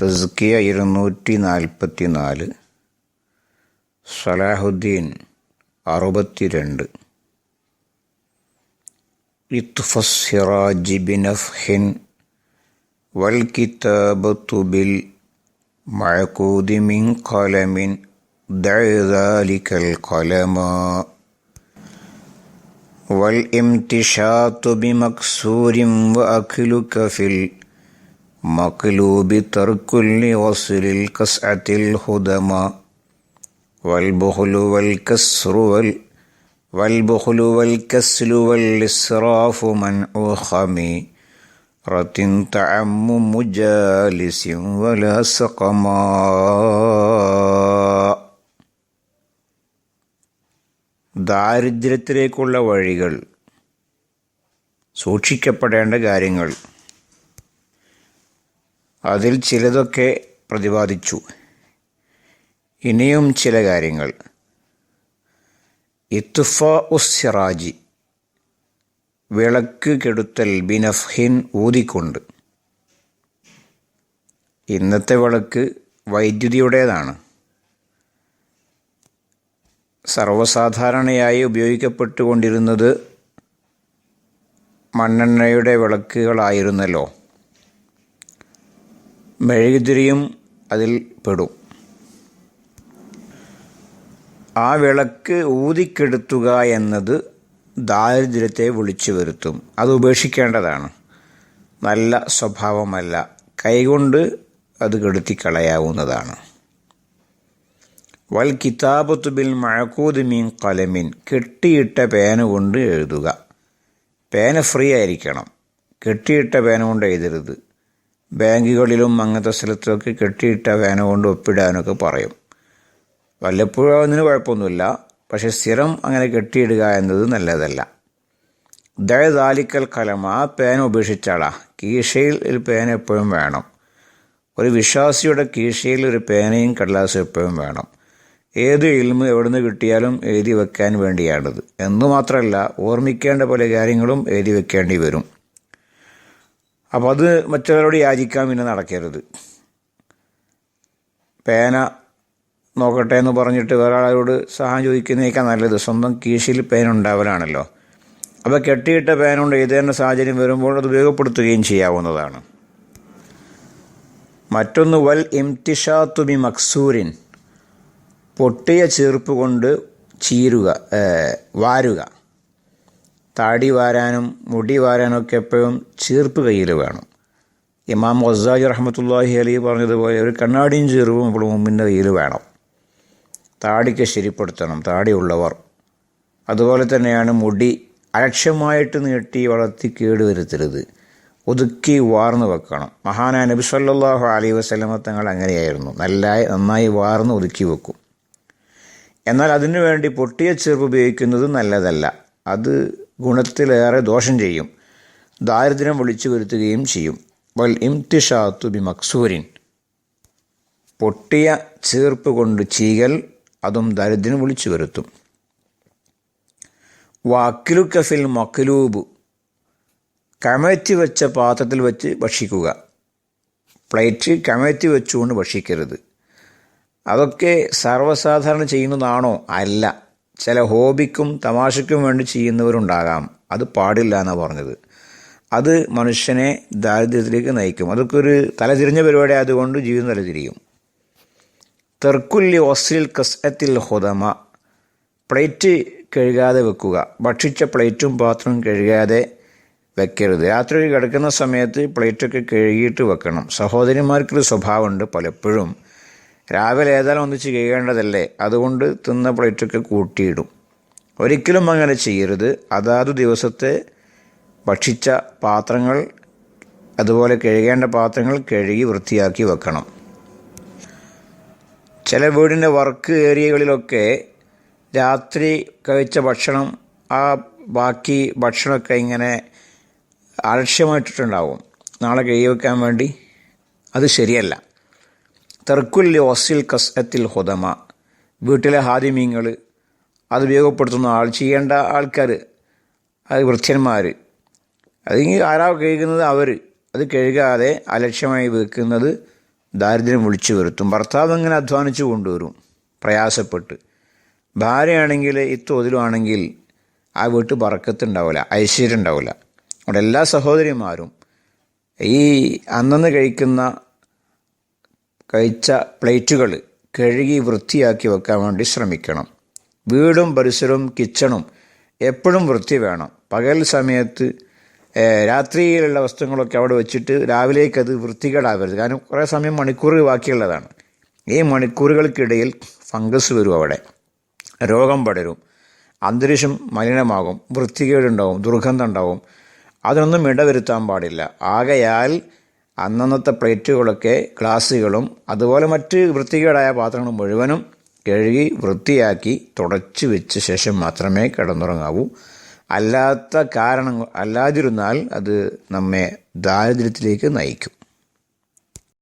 തസ്കിയ ഇരുന്നൂറ്റി നാൽപ്പത്തി നാല് സലാഹുദ്ദീൻ അറുപത്തിരണ്ട് ഇത്ഫസ്സിറാജി ബിനഫ്ഹിൻ والكتابة بالمعقود من قلم دع ذلك القلم والامتشاط بمكسور وأكلك في المقلوب ترك لوصل الكسعة الهدما والبخل والكسر وال والبخل والكسل والإسراف منع خمي رت تعم مجالس ولا سقما ദാരിദ്ര്യത്തിലേക്കുള്ള വഴികൾ സൂക്ഷിക്കപ്പെടേണ്ട കാര്യങ്ങൾ അതിൽ ചിലതൊക്കെ പ്രതിപാദിച്ചു. ഇനിയും ചില കാര്യങ്ങൾ. ഇത്തുഫ ഉസ്സിറാജി വിളക്ക് കെടുത്തൽ ബിനഫ്ഹിൻ ഊതിക്കൊണ്ട്. ഇന്നത്തെ വിളക്ക് വൈദ്യുതിയുടേതാണ്. സർവസാധാരണയായി ഉപയോഗിക്കപ്പെട്ടുകൊണ്ടിരുന്നത് മണ്ണെണ്ണയുടെ വിളക്കുകളായിരുന്നല്ലോ. മെഴുകുതിരിയും അതിൽ പെടും. ആ വിളക്ക് ഊതിക്കെടുത്തുക എന്നത് ദാരിദ്ര്യത്തെ വിളിച്ചു വരുത്തും അത് ഉപേക്ഷിക്കേണ്ടതാണ്. നല്ല സ്വഭാവമല്ല. കൈകൊണ്ട് അത് കെടുത്തിക്കളയാവുന്നതാണ്. വൽ കിതാബത്തു ബിൽ കലമിൻ കെട്ടിയിട്ട പേന കൊണ്ട് എഴുതുക. പേന ഫ്രീ ആയിരിക്കണം. കെട്ടിയിട്ട പേന കൊണ്ട് എഴുതരുത്. ബാങ്കുകളിലും അങ്ങനത്തെ സ്ഥലത്തൊക്കെ കെട്ടിയിട്ട വേന കൊണ്ട് ഒപ്പിടാനൊക്കെ പറയും. വല്ലപ്പോഴും അതിന് കുഴപ്പമൊന്നുമില്ല. പക്ഷെ സ്ഥിരം അങ്ങനെ കെട്ടിയിടുക എന്നത് നല്ലതല്ല. ദയദാലിക്കൽ കലം ആ പേന ഉപേക്ഷിച്ചാളാ. കീശയിൽ ഒരു പേന എപ്പോഴും വേണം. ഒരു വിശ്വാസിയുടെ കീശയിൽ ഒരു പേനയും കടലാസും എപ്പോഴും വേണം. ഏത് ഇൽമ് എവിടുന്ന് കിട്ടിയാലും എഴുതി വെക്കാൻ വേണ്ടിയാണിത്. എന്നു മാത്രമല്ല ഓർമ്മിക്കേണ്ട പല കാര്യങ്ങളും എഴുതി വെക്കേണ്ടി വരും. അപ്പോൾ അത് മറ്റുള്ളവരോട് യാചിക്കാൻ പിന്നെ നടക്കരുത്. പേന നോക്കട്ടെ എന്ന് പറഞ്ഞിട്ട് ആളോട് സഹായം ചോദിക്കുന്നതിനേക്കാൾ നല്ലത് സ്വന്തം കീശയിൽ പേന ഉണ്ടാവലാണല്ലോ. അപ്പോൾ കെട്ടിയിട്ട പേന കൊണ്ട് എഴുതേണ്ട സാഹചര്യം വരുമ്പോൾ അത് ഉപയോഗപ്പെടുത്തുകയും ചെയ്യാവുന്നതാണ്. മറ്റൊന്ന് വൽ ഇംതിഷാത്തുബി മക്സൂരിൻ. പൊട്ടിയ ചീർപ്പ് കൊണ്ട് ചീരുക വാരുക. താടി വാരാനും മുടി വാരാനൊക്കെ എപ്പോഴും ചീർപ്പ് കയ്യിൽ വേണം. ഇമാം വസാജ് റഹമത്തല്ലാഹി അലി പറഞ്ഞതുപോലെ ഒരു കണ്ണാടിയും ചീർപ്പും ഇപ്പോൾ മുമ്പിന്റെ കയ്യിൽ വേണം. താടിക്ക് ശരിപ്പെടുത്തണം താടിയുള്ളവർ അതുപോലെ തന്നെയാണ് മുടി അലക്ഷ്യമായിട്ട് നീട്ടി വളർത്തി കേടുവരുത്തരുത് ഒതുക്കി വാർന്നു വെക്കണം. മഹാനായ നബി സല്ലാഹു അലൈ വസ്ലമ തങ്ങൾ അങ്ങനെയായിരുന്നു. നല്ല നന്നായി വാർന്ന് ഒതുക്കി വെക്കും. എന്നാൽ അതിനു വേണ്ടി പൊട്ടിയ ചെറുപ്പ് ഉപയോഗിക്കുന്നത് നല്ലതല്ല. അത് ഗുണത്തിലേറെ ദോഷം ചെയ്യും. ദാരിദ്ര്യം വിളിച്ചു വരുത്തുകയും ചെയ്യും. വൽ ഇംതിഷാത്തു ബി മക്സൂരിൻ. പൊട്ടിയ ചീർപ്പ് കൊണ്ട് ചീകൽ അതും ദാരിദ്ര്യം വിളിച്ചു വരുത്തും. വാക്കിലു കഫിൽ മക്കലൂബ് കമഴ്ത്തി വെച്ച പാത്രത്തിൽ വെച്ച് ഭക്ഷിക്കുക. പ്ലേറ്റ് കമഴ്ത്തി വെച്ചുകൊണ്ട് ഭക്ഷിക്കരുത്. അതൊക്കെ സർവസാധാരണ ചെയ്യുന്നതാണോ? അല്ല. ചില ഹോബിക്കും തമാശയ്ക്കും വേണ്ടി ചെയ്യുന്നവരുണ്ടാകാം. അത് പാടില്ല എന്നാണ് പറഞ്ഞത്. അത് മനുഷ്യനെ ദാരിദ്ര്യത്തിലേക്ക് നയിക്കും. അതൊക്കെ ഒരു തലതിരിഞ്ഞ പരിപാടി ആയതുകൊണ്ട് ജീവിതം തലതിരിയും. തെർക്കുല്ലി ഓസ്ലിൽ കസ്അത്തിൽ ഹുദമ. പ്ലേറ്റ് കഴുകാതെ വെക്കുക. ഭക്ഷിച്ച പ്ലേറ്റും പാത്രവും കഴുകാതെ വെക്കരുത്. രാത്രി കിടക്കുന്ന സമയത്ത് പ്ലേറ്റൊക്കെ കഴുകിയിട്ട് വെക്കണം. സഹോദരിമാർക്കൊരു സ്വഭാവമുണ്ട് പലപ്പോഴും. രാവിലെ ഏതായാലും ഒന്നിച്ച് ചെയ്യേണ്ടതല്ലേ? അതുകൊണ്ട് തിന്ന പ്ലേറ്റൊക്കെ കൂട്ടിയിടും. ഒരിക്കലും അങ്ങനെ ചെയ്യരുത്. അതാത് ദിവസത്തെ ഭക്ഷിച്ച പാത്രങ്ങൾ അതുപോലെ കഴുകേണ്ട പാത്രങ്ങൾ കഴുകി വൃത്തിയാക്കി വെക്കണം. ചില വീടിന്റെ വർക്ക് ഏരിയകളിലൊക്കെ രാത്രി കഴിച്ച ഭക്ഷണം ആ ബാക്കി ഭക്ഷണമൊക്കെ ഇങ്ങനെ അലക്ഷ്യമായിട്ടിട്ടുണ്ടാവും. നാളെ കഴുകി വെക്കാൻ വേണ്ടി. അത് ശരിയല്ല. തെർക്കുല്ലി കസ് എത്തിൽ ഹുദമ. വീട്ടിലെ ഹാദിമീങ്ങൾ അത് ഉപയോഗപ്പെടുത്തുന്ന ആൾ ചെയ്യേണ്ട ആൾക്കാർ അത് വൃത്യന്മാർ അല്ലെങ്കിൽ ആരാ കഴുകുന്നത് അവർ അത് കഴുകാതെ അലക്ഷ്യമായി വെക്കുന്നത് ദാരിദ്ര്യം വിളിച്ചു വരുത്തും. ഭർത്താവ് എങ്ങനെ അധ്വാനിച്ചു കൊണ്ടുവരും. പ്രയാസപ്പെട്ട്. ഭാര്യയാണെങ്കിൽ ഇത്തോതിലുമാണെങ്കിൽ ആ വീട്ടിൽ പറക്കത്തുണ്ടാവില്ല ഐശ്വര്യം ഉണ്ടാവില്ല അവിടെ എല്ലാ സഹോദരിമാരും ഈ അന്നന്ന് കഴിക്കുന്ന കഴിച്ച പ്ലേറ്റുകൾ കഴുകി വൃത്തിയാക്കി വെക്കാൻ വേണ്ടി ശ്രമിക്കണം. വീടും പരിസരവും കിച്ചണും എപ്പോഴും വൃത്തി വേണം. പകൽ സമയത്ത് രാത്രിയിലുള്ള വസ്തുക്കളൊക്കെ അവിടെ വെച്ചിട്ട് രാവിലേക്ക് അത് വൃത്തികേടാവരുത്. കാരണം കുറേ സമയം മണിക്കൂർ ബാക്കിയുള്ളതാണ്. ഈ മണിക്കൂറുകൾക്കിടയിൽ ഫംഗസ് വരും അവിടെ. രോഗം പടരും. അന്തരീക്ഷം മലിനമാകും. വൃത്തികേടുണ്ടാവും. ദുർഗന്ധം ഉണ്ടാവും. അതിനൊന്നും ഇടവരുത്താൻ പാടില്ല. ആകയാൽ അന്നന്നത്തെ പ്ലേറ്റുകളൊക്കെ ഗ്ലാസ്സുകളും അതുപോലെ മറ്റ് വൃത്തികേടായ പാത്രങ്ങൾ മുഴുവനും കഴുകി വൃത്തിയാക്കി തുടച്ചു വെച്ച ശേഷം മാത്രമേ കിടന്നുറങ്ങാവൂ. അല്ലാത്ത കാരണങ്ങൾ അല്ലാതിരുന്നാൽ അത് നമ്മെ ദാരിദ്ര്യത്തിലേക്ക് നയിക്കും.